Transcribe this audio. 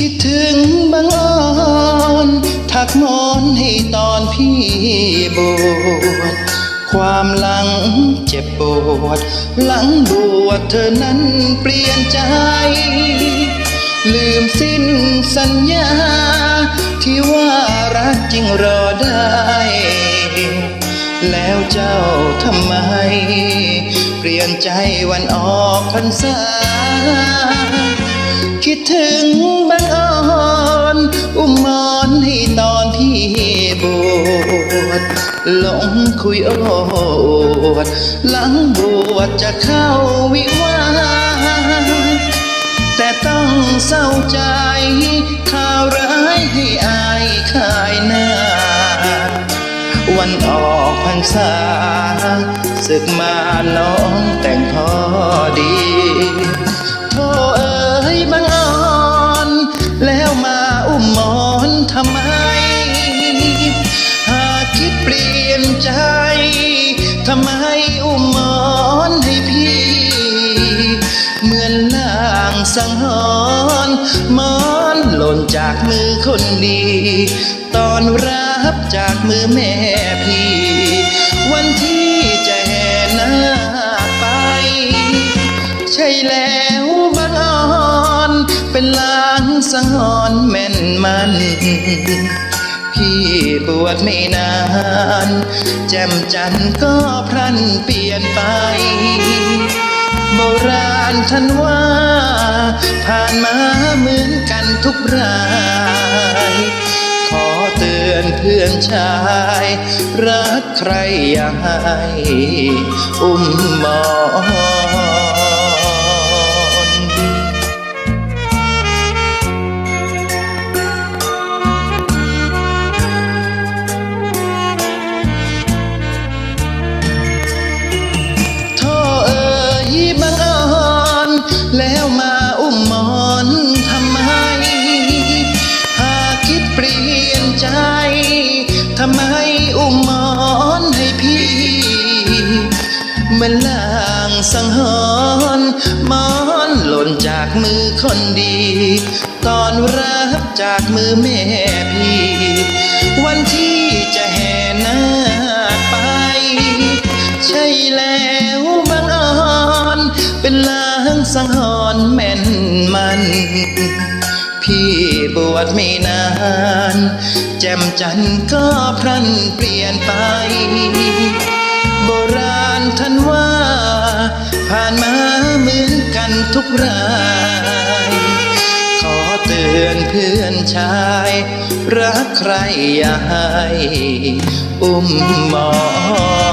คิดถึงบางอ่อนถักมอนให้ตอนพี่บวชความหลังเจ็บปวด หลังบวชเธอนั้นเปลี่ยนใจ ลืมสิ้นสัญญา ที่ว่ารักจริงรอได้ แล้วเจ้าทำไม เปลี่ยนใจวันออกพรรษา คิดถึงบางอ่อนอุ้มมอนให้ตอนพี่บวชหลงคุยโอดหลังบวชจะเข้าวิวาแต่ต้องเศร้าใจข่าวร้ายให้อายขายหน้า วันออกพรรษาศึกมาน้องแต่งพอดี เหมือนลางสังหรณ์มอนหล่นจากมือคนดี ตอนรับจากมือแม่พี่ วันที่จะแห่นาไป ใช่แล้วบางอ่อนเป็นลางสังหรณ์แม่นมันพี่บวชไม่นาน แจ่มจันทร์ก็พลันเปลี่ยนไปานทันว่า ผ่านมาเหมือนกันทุกราย ขอเตือนเพื่อนชาย รักใครอย่าให้อุ้มมอง มือนลางสังหรณ์มอนหล่นจากมือคนดี ตอนรับจากมือแม่พี่ วันที่จะแห่นาไป ใช่แล้วบางอ่อนเป็นลางสังหรณ์แม่นมันพี่บวชไม่นาน แจ่มจันทร์ก็พลันเปลี่ยนไป ท่านว่า ผ่านมาเหมือนกันทุกรายขอเตือนเพื่อนชาย รักใครอย่าให้ อุ้มหมอน